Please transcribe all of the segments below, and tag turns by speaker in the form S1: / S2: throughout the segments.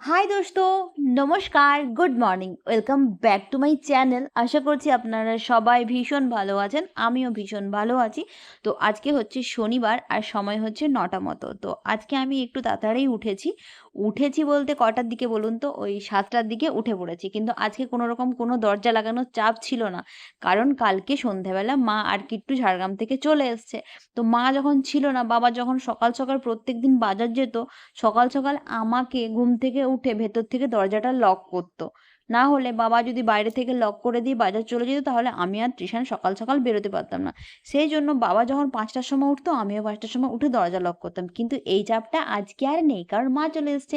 S1: High দোস্ত নমস্কার good morning welcome back to my channel আশা করছি আপনারা সবাই ভীষণ ভালো আছেন। আমিও ভীষণ ভালো আছি। তো আজকে হচ্ছে শনিবার আর সময় হচ্ছে নটা মতো। তো আজকে আমি একটু তাড়াতাড়ি উঠেছি। উঠেছি বলতে কটার দিকে বলুন তো? ওই সাতটার দিকে উঠে পড়েছি। কিন্তু আজকে কোনো রকম কোনো দরজা লাগানোর চাপ ছিল না। কারণ কালকে সন্ধ্যেবেলা মা আর কিট্টু ঝাড়গ্রাম থেকে চলে এসছে। তো মা যখন ছিল না, বাবা যখন সকাল সকাল প্রত্যেক দিন বাজার যেত, সকাল সকাল আমাকে ঘুম থেকে উঠে ভেতর থেকে দরজাটা লক করতো। না হলে বাবা যদি বাইরে থেকে লক করে দিয়ে বাজার চলে যেত, তাহলে আমি আর তৃষান সকাল সকাল বেরোতে পারতাম না। সেই জন্য বাবা যখন পাঁচটার সময় উঠতো, আমিও পাঁচটার সময় উঠে দরজা লক করতাম। কিন্তু এই চাপটা আজকে আর নেই, কারণ মা চলে এসছে।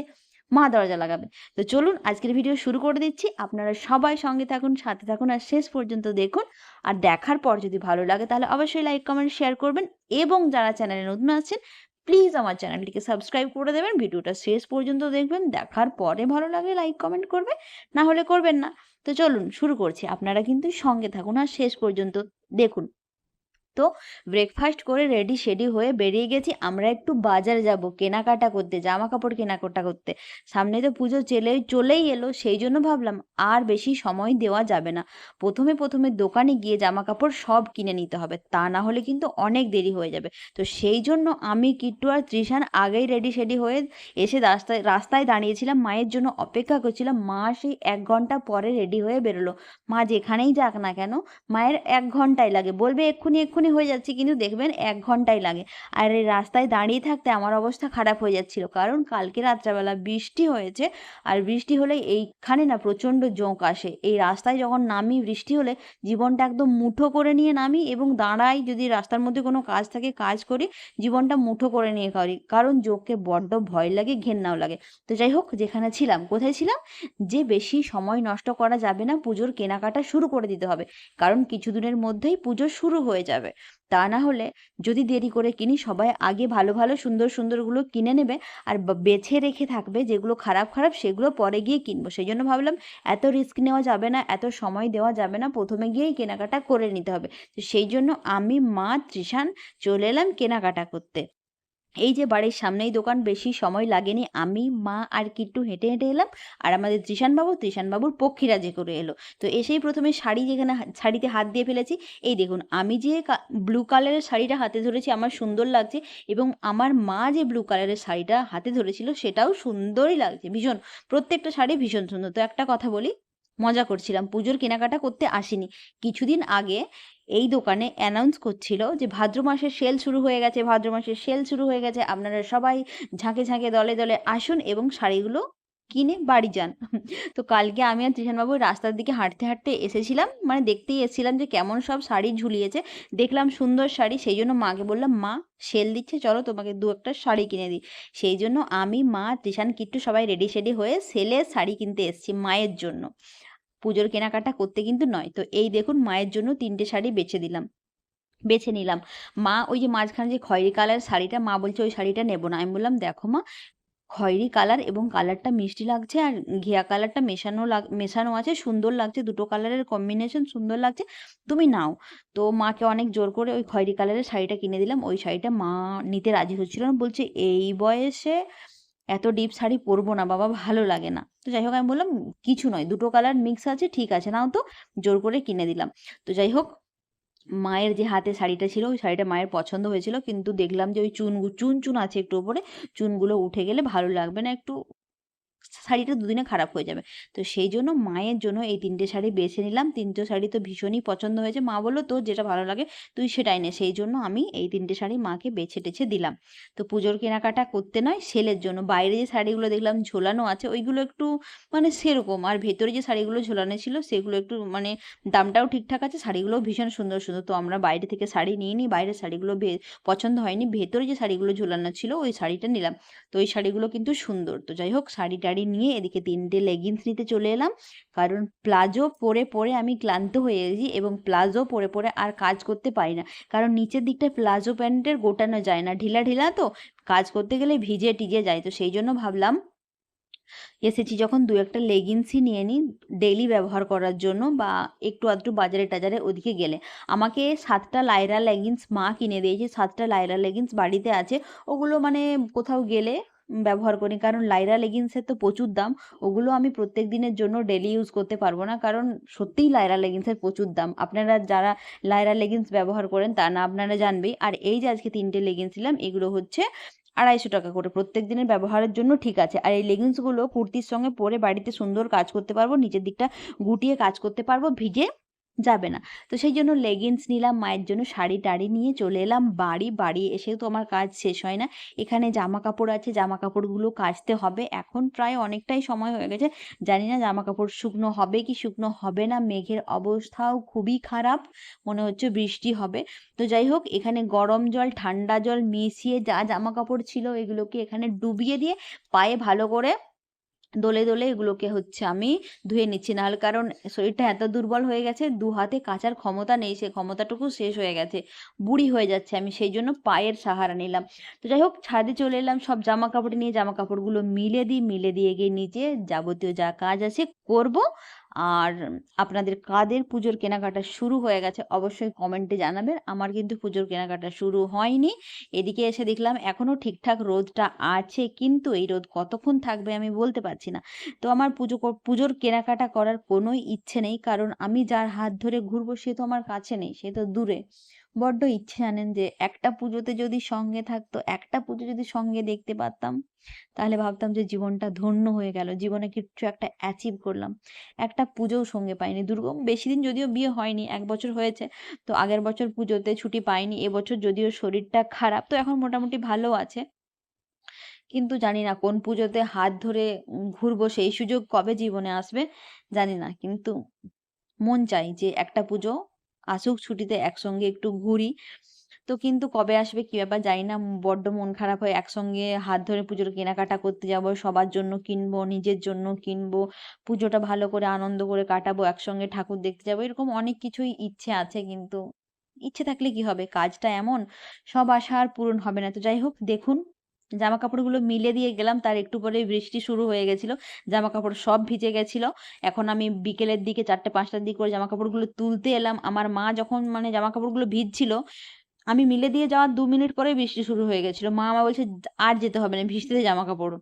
S1: মা দরজা লাগাবে। তো চলুন আজকের ভিডিও শুরু করে দিচ্ছি। আপনারা সবাই সঙ্গে থাকুন, সাথে থাকুন আর শেষ পর্যন্ত দেখুন। আর দেখার পর যদি ভালো লাগে, তাহলে অবশ্যই লাইক কমেন্ট শেয়ার করবেন। এবং যারা চ্যানেলে নতুন আছেন প্লিজ আমার চ্যানেলটিকে সাবস্ক্রাইব করে দেবেন। ভিডিওটা শেষ পর্যন্ত দেখবেন। দেখার পরে ভালো লাগলে লাইক কমেন্ট করবে না হলে করবেন না। তো চলুন, শুরু করছি। আপনারা কিন্তু সঙ্গে থাকুন। আর শেষ পর্যন্ত দেখুন। তো ব্রেকফাস্ট করে রেডি শেডি হয়ে বেরিয়ে গেছি। আমরা একটু বাজার যাব, কেনাকাটা করতে জামা কাপড় কেনাকাটা করতে। সামনে তো পুজো চলেই চলেই এলো, সেই জন্য ভাবলাম আর বেশি সময় দেওয়া যাবে না। প্রথমে প্রথমে দোকানে গিয়ে জামা কাপড় সব কিনে নিতে হবে, তা না হলে কিন্তু অনেক দেরি হয়ে যাবে। তো সেই জন্য আমি, কিট্টু আর ত্রিশান আগেই রেডি শেডি হয়ে এসে রাস্তায় রাস্তায় দাঁড়িয়েছিলাম। মায়ের জন্য অপেক্ষা করছিলাম। মা সেই এক ঘণ্টা পরে রেডি হয়ে বেরোলো। মা যেখানেই যাক না কেন, মায়ের এক ঘন্টাই লাগে। বলবে এক্ষুনি এক্ষুনি হয়ে যাচ্ছে, কিন্তু দেখবেন এক ঘন্টাই লাগে। আর এই রাস্তায় দাঁড়িয়ে থাকতে আমার অবস্থা খারাপ হয়ে যাচ্ছিল, কারণ কালকে রাত্রাবেলা বৃষ্টি হয়েছে, আর বৃষ্টি হলে এইখানে না প্রচণ্ড জোঁক আসে। এই রাস্তায় যখন নামি, বৃষ্টি হলে জীবনটা একদম মুঠো করে নিয়ে নামি এবং দাঁড়াই যদি রাস্তার মধ্যে কোনো কাজ থাকে, কাজ করি, জীবনটা মুঠো করে নিয়ে করি, কারণ জোককে বড্ড ভয় লাগে, ঘেন্নাও লাগে। তো যাই হোক, যেখানে ছিলাম, কোথায় ছিলাম? যে বেশি সময় নষ্ট করা যাবে না, পুজোর কেনাকাটা শুরু করে দিতে হবে, কারণ কিছু দিনের মধ্যেই পুজো শুরু হয়ে যাবে। তা না হলে যদি দেরি করে কিনি, সবাই আগে ভালো ভালো, সুন্দর, সুন্দরগুলো কিনে নেবে আর বেছে রেখে থাকবে যেগুলো খারাপ খারাপ, সেগুলো পরে গিয়ে কিনবো। সেই জন্য ভাবলাম এত রিস্ক নেওয়া যাবে না, এত সময় দেওয়া যাবে না, প্রথমে গিয়েই কেনাকাটা করে নিতে হবে। তো সেই জন্য আমি মা তৃষান চলে এলাম কেনাকাটা করতে। এই যে বাড়ির সামনেই দোকান, বেশি সময় লাগেনি। আমি, মা আর কিট্টু হেঁটে হেঁটে এলাম আর আমাদের ত্রিশানবাবু ত্রিশানবাবুর পক্ষীরা যে করে এলো। তো এসেই প্রথমে শাড়ি যেখানে শাড়িতে হাত দিয়ে ফেলেছি, এই দেখুন, আমি যে ব্লু কালারের শাড়িটা হাতে ধরেছি, আমার সুন্দর লাগছে এবং আমার মা যে ব্লু কালারের শাড়িটা হাতে ধরেছিল, সেটাও সুন্দরই লাগছে, ভীষণ। প্রত্যেকটা শাড়ি ভীষণ সুন্দর। তো একটা কথা বলি মজা করছিলাম। পুজোর কেনাকাটা করতে আসিনি। কিছুদিন আগে এই দোকানে অ্যানাউন্স করছিল যে ভাদ্র মাসের সেল শুরু হয়ে গেছে, ভাদ্র মাসের সেল শুরু হয়ে গেছে। আপনারা সবাই ঝাঁকে ঝাঁকে দলে দলে আসুন এবং শাড়িগুলো কিনে বাড়ি যান। তো কালকে আমি আর ত্রিশানবাবু রাস্তার দিকে হাঁটতে হাঁটতে এসেছিলাম। মানে দেখতেই এসেছিলাম যে কেমন সব শাড়ি ঝুলিয়েছে। দেখলাম সুন্দর শাড়ি, সেই জন্য মাকে বললাম, মা সেল দিচ্ছে, চলো তোমাকে দু একটা শাড়ি কিনে দিই। সেই জন্য আমি, মা, ত্রিশান, কিট্টু সবাই রেডি শেডি হয়ে সেলে শাড়ি কিনতে এসেছি মায়ের জন্য। পুজোর কেনাকাটা করতে কিন্তু নয়। তো এই দেখুন মায়ের জন্য তিনটে শাড়ি বেছে দিলাম, বেছে নিলাম। মা ওই যে মাঝখানে যে খয়েরি কালার শাড়িটা, মা বলছে ওই শাড়িটা নেব না। আমি বললাম, দেখো মা, খয়েরি কালার এবং কালারটা মিষ্টি লাগছে আর ঘিয়া কালারটা মেশানো মেশানো আছে, সুন্দর লাগছে, দুটো কালারের কম্বিনেশন সুন্দর লাগছে, তুমি নাও। তো মাকে অনেক জোর করে ওই খয়েরি কালারের শাড়িটা কিনে দিলাম। ওই শাড়িটা মা নিতে রাজি হচ্ছিল না। বলছে, এই বয়সে এত ডিপ শাড়ি পরবো না, বাবা, ভালো লাগে না। তো যাই হোক, আমি বললাম, কিছু নয়, দুটো কালার মিক্স আছে, ঠিক আছে, নাও তো, জোর করে কিনে দিলাম। তো যাই হোক, মায়ের যে হাতে শাড়িটা ছিল, ওই শাড়িটা মায়ের পছন্দ হয়েছিল, কিন্তু দেখলাম যে ওই চুন চুন চুন আছে একটু ওপরে, চুনগুলো উঠে গেলে ভালো লাগবে না, একটু শাড়িটা দুদিনে খারাপ হয়ে যাবে। তো সেই জন্য মায়ের জন্য এই তিনটে শাড়ি বেছে নিলাম। তিনটে শাড়ি তো ভীষণই পছন্দ হয়েছে। মা বলল, তোর যেটা ভালো লাগে, তুই সেটাই নে। সেই জন্য আমি এই তিনটে শাড়ি মাকে বেছে টেছে দিলাম। তো পুজোর কেনাকাটা করতে নয়, সেলের জন্য। বাইরে যে শাড়িগুলো দেখলাম ঝোলানো আছে, ওইগুলো একটু মানে সেরকম। আর ভেতরে যে শাড়িগুলো ঝোলানো ছিল, সেগুলো একটু মানে দামটাও ঠিকঠাক আছে, শাড়িগুলোও ভীষণ সুন্দর সুন্দর। তো আমরা বাইরে থেকে শাড়ি নিয়ে নিই, বাইরের শাড়িগুলো পছন্দ হয়নি। ভেতরে যে শাড়িগুলো ঝোলানো ছিল, ওই শাড়িটা নিলাম। তো ওই শাড়িগুলো কিন্তু সুন্দর। তো যাই হোক শাড়ি টাড়ি নিয়ে এদিকে তিনটে লেগিংস নিতে চলে এলাম। কারণ প্লাজো পরে পরে আমি ক্লান্ত হয়ে গেছি এবং প্লাজো পরে পরে আর কাজ করতে পারি না। কারণ নিচের দিকটা প্লাজো প্যান্টের গোটানো যায় না, ঢিলা ঢিলা তো। কাজ করতে গেলে ভিজে টিজে যায়, তো সেই জন্য ভাবলাম এসেছি যখন দু একটা লেগিংসই নিয়ে নিই ডেইলি ব্যবহার করার জন্য বা একটু আধটু বাজারে টাজারে ওদিকে গেলে। আমাকে সাতটা লাইরা লেগিংস মা কিনে দিয়েছে, সাতটা লাইরা লেগিংস বাড়িতে আছে। ওগুলো মানে কোথাও গেলে ব্যবহার করি। কারণ লাইরা লেগিংসের তো প্রচুর দাম, ওগুলো আমি প্রত্যেক দিনের জন্য ডেলি ইউজ করতে পারব না। কারণ সত্যিই লাইরা লেগিংসের প্রচুর দাম। আপনারা যারা লাইরা লেগিংস ব্যবহার করেন, তা না আপনারা জানবেই। আর এই যে আজকে তিনটে লেগিংস নিলাম, এগুলো হচ্ছে আড়াইশো টাকা করে। প্রত্যেক দিনের ব্যবহারের জন্য ঠিক আছে। আর এই লেগিংসগুলো কুর্তির সঙ্গে পরে বাড়িতে সুন্দর কাজ করতে পারব, নিচের দিকটা গুটিয়ে কাজ করতে পারব, ভিজে যাবে না। তো সেই জন্য লেগিংস নিলাম, মায়ের জন্য শাড়ি টাড়ি নিয়ে চলে এলাম বাড়ি। বাড়ি এসেও তো আমার কাজ শেষ হয় না। এখানে জামা কাপড় আছে জামা কাপড়গুলো কাচতে হবে। এখন প্রায় অনেকটাই সময় হয়ে গেছে। জানি না জামা কাপড় শুকনো হবে কি শুকনো হবে না। মেঘের অবস্থাও খুবই খারাপ, মনে হচ্ছে বৃষ্টি হবে। তো যাই হোক, এখানে গরম জল, ঠান্ডা জল মিশিয়ে যা জামা কাপড় ছিল এগুলোকে এখানে ডুবিয়ে দিয়ে পায়ে ভালো করে দোলে দোলে এগুলোকে হচ্ছে আমি ধুয়ে নিচ্ছি। নাহলে কারণ শরীরটা এত দুর্বল হয়ে গেছে, দু হাতে কাচার ক্ষমতা নেই, সে ক্ষমতাটুকু শেষ হয়ে গেছে, বুড়ি হয়ে যাচ্ছে আমি, সেই জন্য পায়ের সাহারা নিলাম। তো যাই হোক, ছাদে চলে এলাম, সব জামা কাপড় নিয়ে জামা কাপড়গুলো মিলে দিই, মিলে দিয়ে গিয়ে নিচে যাবতীয় যা কাজ আছে করব। আর আপনাদের কাদের পুজোর কেনাকাটা শুরু হয়ে গেছে অবশ্যই কমেন্টে জানাবেন। আমার কিন্তু পুজোর কেনাকাটা শুরু হয়নি। এদিকে এসে দেখলাম এখনও ঠিকঠাক রোদটা আছে, কিন্তু এই রোদ কতক্ষণ থাকবে আমি বলতে পারছি না। তো আমার পুজো পুজোর কেনাকাটা করার কোনোই ইচ্ছে নেই, কারণ আমি যার হাত ধরে ঘুরবো সে তো আমার কাছে নেই, সে তো দূরে। বড্ড ইচ্ছে জানেন যে, একটা পুজোতে যদি সঙ্গে থাকতো, একটা পুজো যদি সঙ্গে দেখতে পারতাম, তাহলে ভাবতাম যে জীবনটা ধন্য হয়ে গেল, জীবনে কিছু একটা অ্যাচিভ করলাম। একটা পুজোও সঙ্গে পাইনি। দুর্গম বেশি দিন যদিও বিয়ে হয়নি, এক বছর হয়েছে, তো আগের বছর পুজোতে ছুটি পাইনি এবছর যদিও শরীরটা খারাপ, তো এখন মোটামুটি ভালো আছে। কিন্তু জানি না কোন পুজোতে হাত ধরে ঘুরবো, সেই সুযোগ কবে জীবনে আসবে, জানি না। কিন্তু মন চাই যে একটা পুজো আসুক ছুটিতে একসঙ্গে একটু ঘুরি। তো কিন্তু কবে আসবে কী ব্যাপার জানি না, বড্ড মন খারাপ হয় একসঙ্গে হাত ধরে পুজোর কেনাকাটা করতে যাব, সবার জন্য কিনবো, নিজের জন্য কিনবো, পুজোটা ভালো করে আনন্দ করে কাটাবো, একসঙ্গে ঠাকুর দেখতে যাব, এরকম অনেক কিছুই ইচ্ছে আছে কিন্তু ইচ্ছে থাকলে কি হবে? কাজটা এমন, সব আশা আর পূরণ হবে না। তো যাই হোক, দেখুন। জামা কাপড়গুলো মিলে দিয়ে গেলাম, তার একটু পরেই বৃষ্টি শুরু হয়ে গেছিল। জামা কাপড় সব ভিজে গেছিল। এখন আমি বিকেলের দিকে চারটে, পাঁচটার দিক করে জামা কাপড়গুলো তুলতে এলাম। আমার মা যখন মানে জামা কাপড়গুলো ভিজছিল, আমি মিলে দিয়ে যাওয়ার দু মিনিট পরে বৃষ্টি শুরু হয়ে গেছিল। মা আমার বলছে, আর যেতে হবে না, ভিজতে জামা কাপড়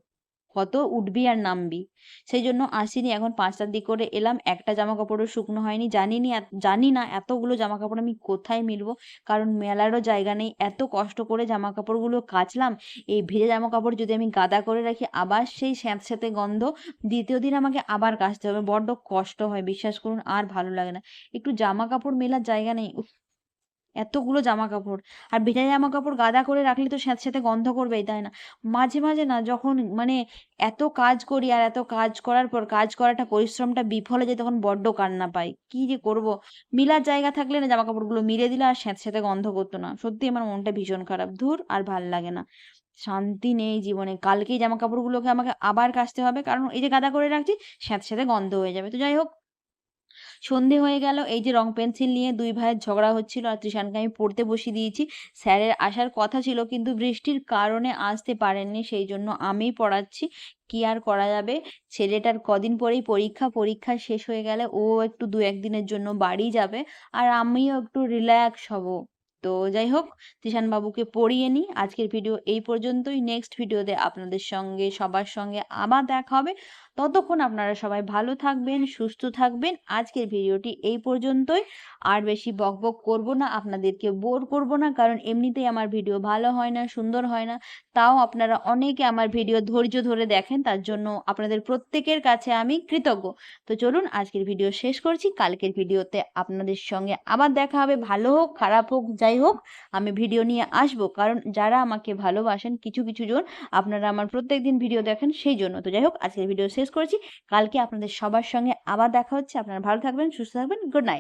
S1: কত উঠবি আর নামবি। সেই জন্য আসিনি, এখন পাঁচটার দিক করে এলাম। একটা জামা কাপড়ও শুকনো হয়নি। জানি নি জানি না এতগুলো জামা কাপড় আমি কোথায় মিলবো, কারণ মেলারও জায়গা নেই। এত কষ্ট করে জামা কাপড়গুলো কাচলাম। এই ভেজা জামা কাপড় যদি আমি গাদা করে রাখি, আবার সেই স্যাঁতস্যাঁতে গন্ধ, দ্বিতীয় দিন আমাকে আবার কাচতে হবে। বড্ড কষ্ট হয়, বিশ্বাস করুন, আর ভালো লাগে না। একটু জামা কাপড় মেলার জায়গা নেই। এতগুলো জামা কাপড় আর ভেজা জামা কাপড় গাদা করে রাখলে তো সাথে সাথে গন্ধ করবেই, তাই না? মাঝে মাঝে না, যখন মানে এত কাজ করি আর এত কাজ করার পর কাজ করাটা পরিশ্রমটা বিফলে যায়, তখন বড্ড কান্না পাই। কি যে করব? মিলার জায়গা থাকলে না জামা কাপড়গুলো মিলে দিলে আর সাথে সাথে গন্ধ করতো না। সত্যি আমার মনটা ভীষণ খারাপ। ধুর, আর ভালো লাগে না। শান্তি নেই জীবনে। কালকেই জামা কাপড়গুলোকে আমাকে আবার কাচতে হবে, কারণ এই যে গাদা করে রাখছি সাথে সাথে গন্ধ হয়ে যাবে। তো যাই হোক সন্ধে হয়ে গেল, এই যে রং পেন্সিল নিয়ে দুই ভাইয়ের ঝগড়া হচ্ছিল আর তৃষানকে আমি পড়তে বসিয়ে দিয়েছি। স্যারের আসার কথা ছিল কিন্তু বৃষ্টির কারণে আসতে পারেননি, সেই জন্য আমিই পড়াচ্ছি। কি আর করা যাবে? ছেলেটার কদিন পরেই পরীক্ষা পরীক্ষা শেষ হয়ে গেলে ও একটু দু একদিনের জন্য বাড়ি যাবে আর আমিও একটু রিল্যাক্স হব। তো যাই হোক বাবুকে পড়িয়ে নিই। আজকের ভিডিও এই পর্যন্তই। নেক্সট ভিডিওতে আপনাদের সঙ্গে, সবার সঙ্গে আবার দেখা হবে। ততক্ষণ আপনারা সবাই ভালো থাকবেন, সুস্থ থাকবেন। আজকের ভিডিওটি এই পর্যন্তই। আর বেশি বক বক করব না, আপনাদেরকে বোর করব না, কারণ এমনিতেই আমার ভিডিও ভালো হয় না, সুন্দর হয় না। তাও আপনারা অনেকে আমার ভিডিও ধৈর্য ধরে দেখেন, তার জন্য আপনাদের প্রত্যেকের কাছে আমি কৃতজ্ঞ। তো চলুন, আজকের ভিডিও শেষ করছি। কালকের ভিডিওতে আপনাদের সঙ্গে আবার দেখা হবে। ভালো হোক, খারাপ হোক যাই হোক, আমি ভিডিও নিয়ে আসব। কারণ যারা আমাকে ভালোবাসেন কিছু কিছু জন, আপনারা আমার প্রত্যেক দিন ভিডিও দেখেন সেই জন্য। তো যাই হোক, আজকের ভিডিও শেষ করেছি। কালকে আপনাদের সবার সঙ্গে আবার দেখা হচ্ছে। আপনারা ভালো থাকবেন, সুস্থ থাকবেন গুড নাইট